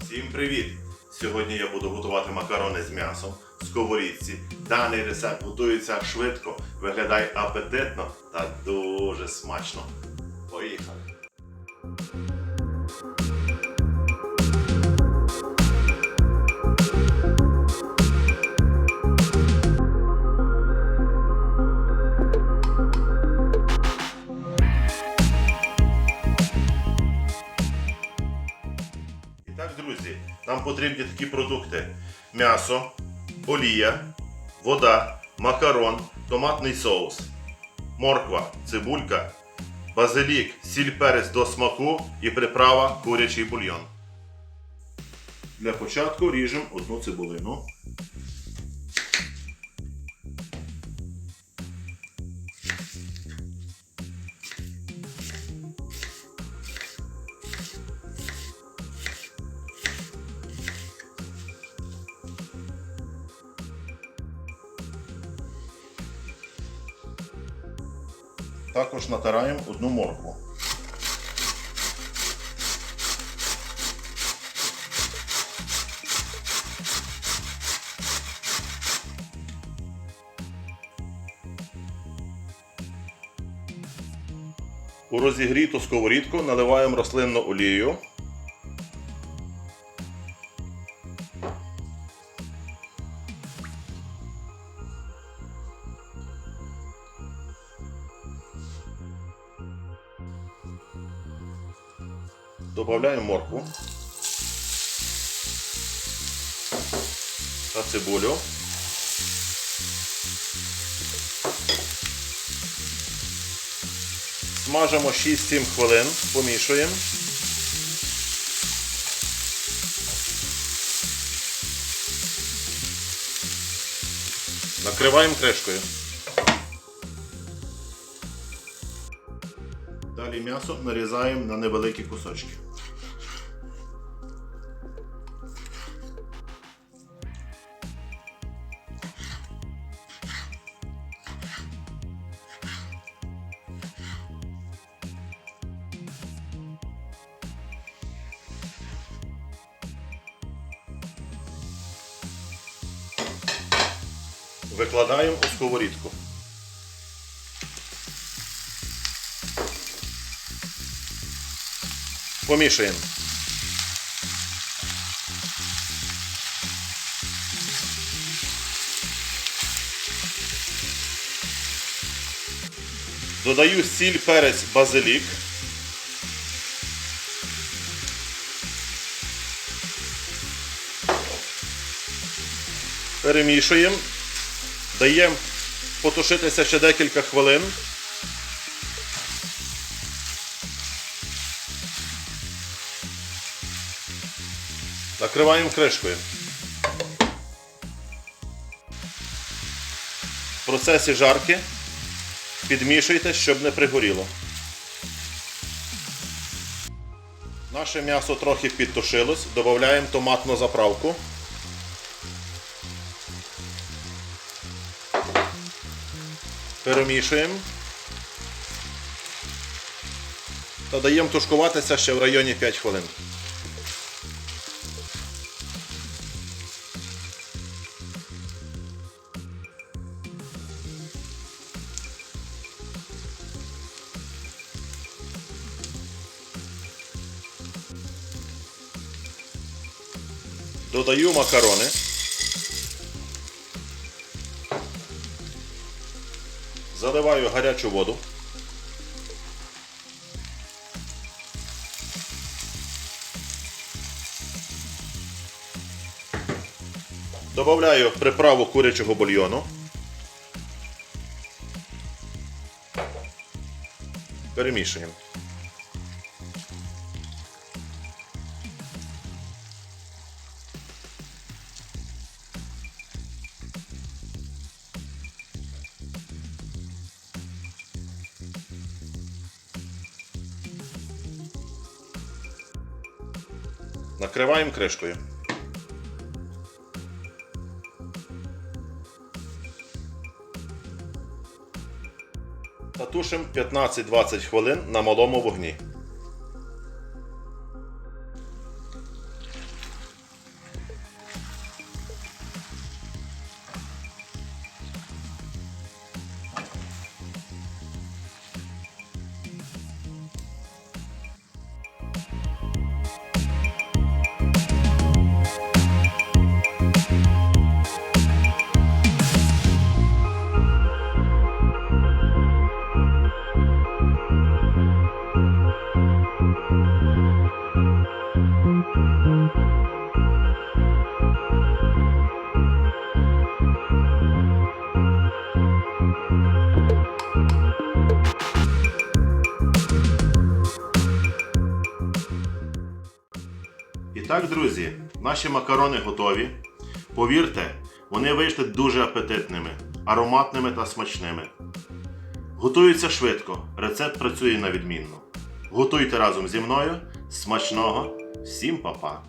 Всім привіт! Сьогодні я буду готувати макарони з м'ясом в сковорідці. Даний рецепт готується швидко, виглядає апетитно та дуже смачно. Поїхали! Нам потрібні такі продукти: м'ясо, олія, вода, макарон, томатний соус, морква, цибулька, базилік, сіль перець до смаку і приправа курячий бульйон. Для початку ріжемо одну цибулину. Також натираємо одну моркву. У розігріту сковорідку наливаємо рослинну олію. Добавляємо моркву та цибулю. Смажимо 6-7 хвилин, помішуємо. Накриваємо кришкою. Далі м'ясо нарізаємо на невеликі кусочки. Викладаємо у сковорідку. Помішуємо. Додаю сіль, перець, базилік. Перемішуємо. Даємо потушитися ще декілька хвилин. Накриваємо кришкою. В процесі жарки підмішуйте, щоб не пригоріло. Наше м'ясо трохи підтушилось, додаємо томатну заправку. Перемішуємо. Та даємо тушкуватися ще в районі 5 хвилин. Додаю макарони. Заливаю гарячу воду. Добавляю приправу курячого бульйону. Перемішуємо. Накриваємо кришкою. Та тушимо 15-20 хвилин на малому вогні. Так, друзі, наші макарони готові. Повірте, вони вийшли дуже апетитними, ароматними та смачними. Готуються швидко, рецепт працює на відмінно. Готуйте разом зі мною. Смачного! Всім па-па!